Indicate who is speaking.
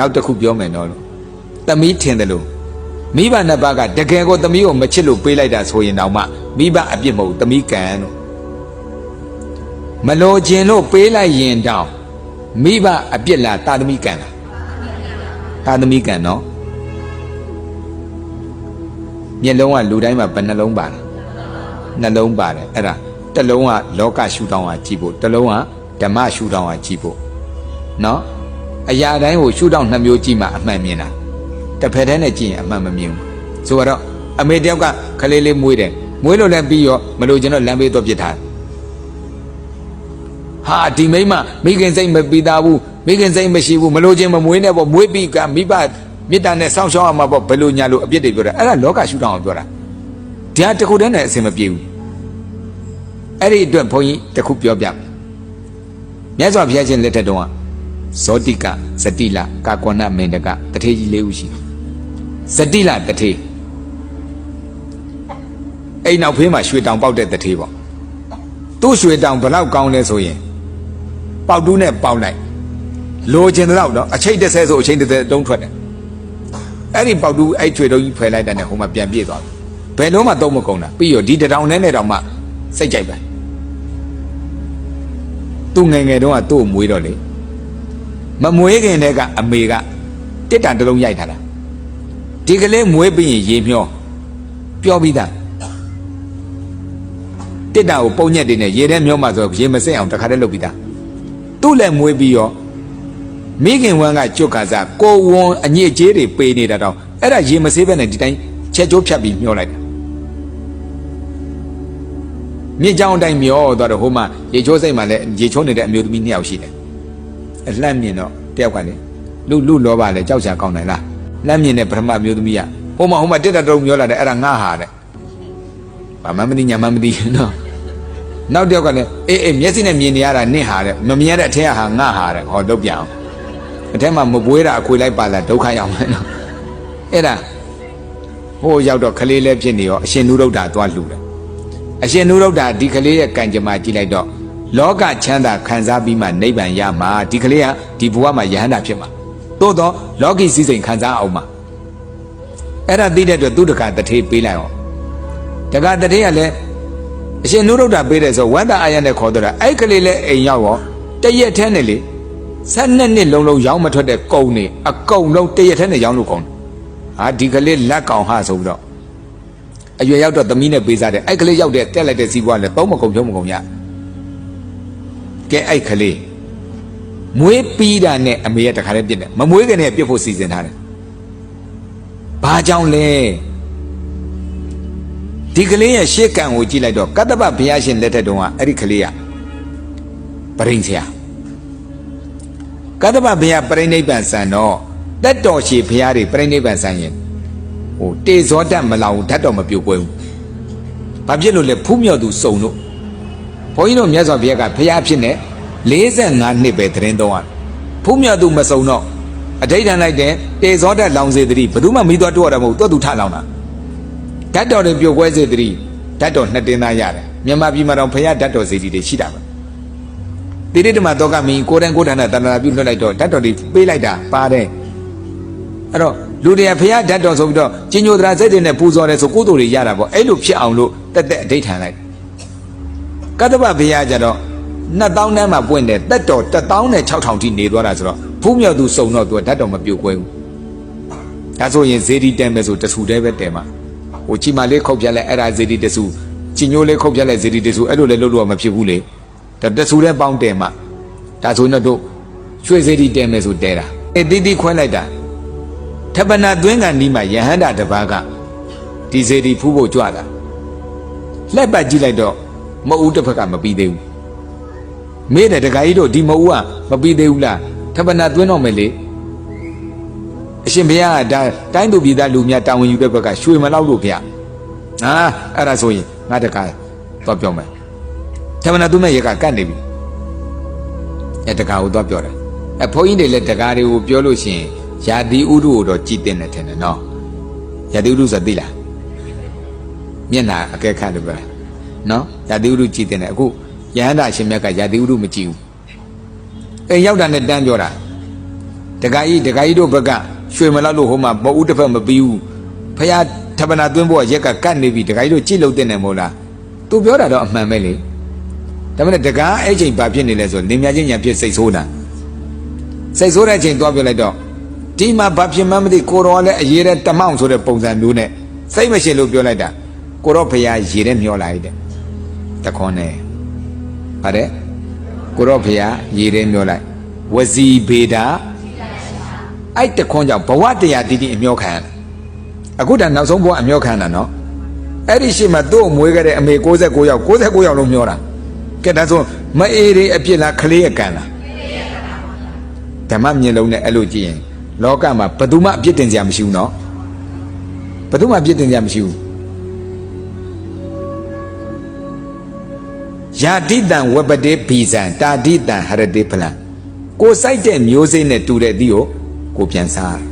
Speaker 1: နောက်တစ်ခုပြောမယ်နော်လို့သမီးထင်တယ်လို့မိဘနှစ်ပါးကတကယ်ကိုသမီးကိုမချစ်လို့ပေးလိုက်တာဆိုရင်တော့မှမိဘအပြစ်မဟုတ်သမီးကံလို့မလိုခြင်းလို့ပေးလိုက်ရင်တောင်မိဘအပြစ်လားတာသမီးကံလားတာသမီးကံနော်မျက်လုံးကလူတိုင်းမှာဘယ်နှလုံးပါလဲနှလုံးပါတယ်အဲ့ဒါတစ်လုံးကလောကရှုထောင့်ကကြည့်ဖို့တစ်လုံးကဓမ္မရှုထောင့်ကကြည့်ဖို့နော် အရာတိုင်းကိုရှုထောင့်နှစ်မျိုးကြည့်မှအမှန်မြင်တာတစ်ဖက်တည်းနဲ့ကြည့်ရင်အမှန်မမြင်ဘူးဆိုတော့အမေတယောက်ကခလေးလေးမွေးတယ်မွေးလို့လည်းပြီးရောမလို့ကျွန်တော်လမ်းဘေးတော့ပြစ်ထားတယ်ဟာဒီမိမမိခင်စိတ်မပြီးသားဘူးမိခင်စိတ်မရှိဘူးမလို့ချင်းမမွေးနဲ့ပေါ့မွေးပြီးကမိဘမေတ္တာနဲ့စောင့်ရှောက်ရမှာပေါ့ဘယ်လိုညာလို့အပြစ်တွေပြောတာအဲ့ဒါလောကရှုထောင့်ကိုပြောတာဒီဟာတစ်ခုတည်းနဲ့အစင်မပြေဘူးအဲ့ဒီအတွက်ဘုန်းကြီးတစ်ခုပြောပြမယ်မြတ်စွာဘုရားရှင်လက်ထက်တုန်းက ဇောတိကဇတိလကာကွဏမင်တကတထေကြီးလေးဦးရှိတယ်ဇတိလတထေအိမ်နောက်ဖေးမှာရွှေတောင်ပေါက်တဲ့တထေပေါ့သူ့ရွှေတောင်ဘယ်လောက်ကောင်းလဲဆိုရင်ပေါက်တူးနဲ့ပေါက်လိုက်လိုချင်တဲ့တော့အချိတ်တစ်ဆဲဆိုအချိတ်တစ်ဆဲတုံးထွက်တယ်အဲ့ဒီပေါက်တူးအဲ့ချွေတုံးကြီးဖယ်လိုက်တဲ့နဲ့ဟိုမှာပြန်ပြေးသွားတယ်ဘယ်လုံးမှသုံးမကုန်တာပြီးရောဒီတထောင်နဲ့နဲ့တောင်မှစိတ်ကြိုက်ပဲသူငယ်ငယ်တုန်းကသူ့ကိုမွေးတော့လေ မမွေးခင်တည်းကအမေကတစ်တန်တစ်လုံးရိုက်ထားတာဒီကလေးမွေးပြီးရင်ရေမျောပြောပြီးသားတစ်တန်ကိုပုံညက်တွေနဲ့ရေထဲမျောမှဆိုရေမစက်အောင်တခါတည်းလုပ်ပြီးသားသူ့လည်းမွေးပြီးရောမိခင်ဝမ်းကကြွတ်ကစားကိုဝွန်အညစ်အကြေးတွေပေးနေတာတော့အဲ့ဒါရေမဆေးပဲနဲ့ဒီတိုင်းချက်ချိုးဖြတ်ပြီးမျောလိုက်တာမြစ်ကြောင်းအတိုင်းမျောသွားတော့ဟိုမှာရေချိုးစိတ်မှလည်းရေချိုးနေတဲ့အမျိုးသမီးနှစ်ယောက်ရှိတယ်အ လှမ်းမြင်တော့တယောက်ကလေလူလူလောပါလေကြောက်ချာကောင်းတယ်လားလှမ်းမြင်တဲ့ပထမအမျိုးသမီးကဟိုမှာဟိုမှာတက်တက်တုံးမျောလာတယ်အဲ့ဒါငါဟာတဲ့ဘာမှမသိညာမှမသိနော်နောက်တယောက်ကလည်းအေးအေးမျက်စိနဲ့မြင်နေရတာနင့်ဟာတဲ့မမြင်ရတဲ့အထက်ကဟာငါဟာတဲ့ဟောတော့ပြန်အောင်အထက်မှာမပွေးတာအခွေလိုက်ပါလာဒုက္ခရောက်မယ်နော်အဲ့ဒါဟိုရောက်တော့ခလေးလည်းဖြစ်နေရောအရှင်နုရုဒ္ဓသွားလှူတယ်အရှင်နုရုဒ္ဓဒီခလေးရဲ့ကံကြမ္မာကြည့်လိုက်တော့ လောကချမ်းသာခံစားပြီးမှနိဗ္ဗာန်ရမှာဒီကလေးကဒီဘဝမှာယဟန္တာဖြစ်မှာသို့တော့လောကီစည်းစိမ်ခံစားအောင်မှာအဲ့ဒါသိတဲ့အတွက်သူတခါတထေးပေးလိုက်အောင်တခါတထေးကလည်းအရှင်နုရုဒ္ဓပေးတယ်ဆိုဝန္တာအာရနဲ့ခေါ်တော့တာအဲ့ကလေးလည်းအိမ်ရောက်ရောတရက်ထဲနဲ့လေဆက်နှစ်နှစ်လုံးလုံးရောင်းမထွက်တဲ့ကုံနေအကုံလုံးတရက်ထဲနဲ့ရောင်းလို့ကောင်းတယ်ဟာဒီကလေးလက်ကောင်ဟဆိုပြီးတော့အရွယ်ရောက်တော့သမီးနဲ့ပေးစားတယ်အဲ့ကလေးရောက်တဲ့တက်လိုက်တဲ့စီးပွားလည်းသုံးမကုန်ဖြုံးမကုန်ရ ကဲအဲ့ကလေးမွေးပြီးတာနဲ့အမေကတခါတည်းပြစ်တယ်မမွေးခင်နဲ့ပြစ်ဖို့စီစဉ်ထားတယ်ဘာကြောင့်လဲဒီကလေးရဲ့ရှေ့ကံကိုကြည့်လိုက်တော့ကတ္တပဘုရားရှင်လက်ထက်တုန်းကအဲ့ဒီကလေးကပရိန်ဆရာကတ္တပဘုရားပရိနိဗ္ဗာန်ဆန်တော့တက်တော်ရှည်ဘုရားတွေပရိနိဗ္ဗာန်ဆန်ရင်ဟိုတေဇောတတ်မလောင်ဓာတ်တော်မပြိုကွဲဘူးဘာဖြစ်လို့လဲဖူးမြော်သူစုံလို့ ဘုန်းကြီးတို့မြတ်စွာဘုရားကဘုရားဖြစ်နေ45နှစ်ပဲတရင်တော့ဖူးမြော်သူမစုံတော့အဋိဋ္ဌံလိုက်တဲ့တေဇောတတ်လောင်စေတည်းဘယ်သူမှမိသွားတော့ရမှာမဟုတ်တွတ်သူထလောင်တာဓာတ်တော်တွေပြိုကွဲစေတည်းဓာတ်တော်နှစ်တင်းသားရတယ်မြန်မာပြည်မှာတော့ဘုရားဓာတ်တော်စေတီတွေရှိတာပဲတိရိတ္တမတောကမင်းကိုယ်တိုင်ကိုယ်ဌာနတဏ္ဍာပြုလွှတ်လိုက်တော့ဓာတ်တော်တွေပေးလိုက်တာပါတယ်အဲ့တော့လူတွေကဖះဓာတ်တော်ဆိုပြီးတော့ကျင်ညိုတရာစိတ်တွေနဲ့ပူဇော်တယ်ဆိုကိုယ်တို့တွေရတာပေါ့အဲ့လိုဖြစ်အောင်လို့တက်တက်အဋိဋ္ဌံလိုက် ကတ္တပဘုရားကြတော့2000တန်းမှာပွင့်တယ်တက်တော်16000ထိနေသွားတာဆိုတော့ဖူးမြောက်သူစုံတော့သူကဓာတ်တော်မပြုတ်ကွဲဘူးဒါဆိုရင်ဇေဒီတဲမယ်ဆိုတဆူတဲပဲတဲမှာဟိုချီမလေးခုတ်ပြက်လဲအဲ့ဒါဇေဒီတဆူချီညိုလေးခုတ်ပြက်လဲဇေဒီတဆူအဲ့လိုလဲလို့လို့မဖြစ်ဘူးလေဒါတဆူတဲ့ပေါင်းတဲမှာဒါဆိုရင်တော့တို့ရွှေဇေဒီတဲမယ်ဆိုတဲတာအဲတိတိခွဲလိုက်တာထပနာသွင်းကန်ဒီမှာယဟန္တာတစ်ပါးကဒီစေတီဖူးဖို့ကြွတာလက်ပတ်ကြည့်လိုက်တော့ မအူးတစ်ဖက်ကမပြီးသေးဘူးမေးတယ်တခါကြီးတို့ဒီမအူးကမပြီးသေးဘူးလားထပနာသွင်းတော့မယ်လေအရှင်ဘုရားကဒါတိုင်းသူပြည်သားလူများတာဝန်ယူတဲ့ဘက်ကရွှေမလောက်လို့ဗျာဟာအဲ့ဒါဆိုရင်ငါတခါတော့ပြောမယ်ထပနာသွင်းမဲ့ရကကတ်နေပြီအဲတခါကိုတော့ပြောတယ်အဲဘုန်းကြီးတွေလည်းတခါတွေကိုပြောလို့ရှိရင်ယာတိဥဒုကိုတော့ကြည်တင်တယ်ထင်တယ်နော်ယာတိဥဒုဆိုသိလားမျက်နာအကဲခတ်တယ်ပဲ နော်ယာတိဥဒုကြည်တင်တယ်အခုယဟန္တာရှင်မြတ်ကယာတိဥဒုမကြည့်ဘူးအဲရောက်တာနဲ့တန်းပြောတာတခါကြီးတခါကြီးတို့ဘက်ကရွှေမလောက်လို့ဟိုမှာမအူးတစ်ဖက်မပြီးဘူးဖះထပနာသွင်းဖို့ကရက်ကကတ်နေပြီတခါကြီးတို့ကြည့်လို့တဲ့နေမို့လားသူပြောတာတော့အမှန်ပဲလေဒါပေမဲ့တကားအဲ့ချိန်ဘာဖြစ်နေလဲဆိုလင်မြချင်းညာဖြစ်စိတ်ဆိုးတာစိတ်ဆိုးတဲ့အချိန်သွားပြလိုက်တော့ဒီမှာဘာဖြစ်မှန်းမသိကိုတော်ကလည်းအရေးတဲ့တမောင်ဆိုတဲ့ပုံစံမျိုးနဲ့စိတ်မရှိလို့ပြောလိုက်တာကိုတော့ဖះရေတဲ့မျောလိုက်တဲ့ တခွန်းနဲ့ပါတယ်ကိုတော့ဖះရေတဲ့မျောလိုက်ဝစီဘေတာအဲ့တခွန်းကြောင့်ဘဝတရားတည်တည်အမျောခံရတာအခုဒါနောက်ဆုံးဘဝအမျောခံတာနော်အဲ့ဒီရှိမှသူ့ကိုမွေးခဲ့တဲ့အမေ69ယောက်69ယောက်လုံးမျောတာကဲဒါဆိုမအေးတွေအပြစ်လားခလေးရကန်လားဓမ္မမျက်လုံးနဲ့အဲ့လိုကြည့်ရင်လောကမှာဘယ်သူမှအပြစ်တင်ကြမရှိဘူးနော်ဘယ်သူမှအပြစ်တင်ကြမရှိဘူး ယာတိတံဝပတေဘီဇံတာတိတံဟရတိဖလံကိုစိုက်တဲ့မျိုးစိတ်နဲ့တူတဲ့ဒီကိုကိုပြန်စား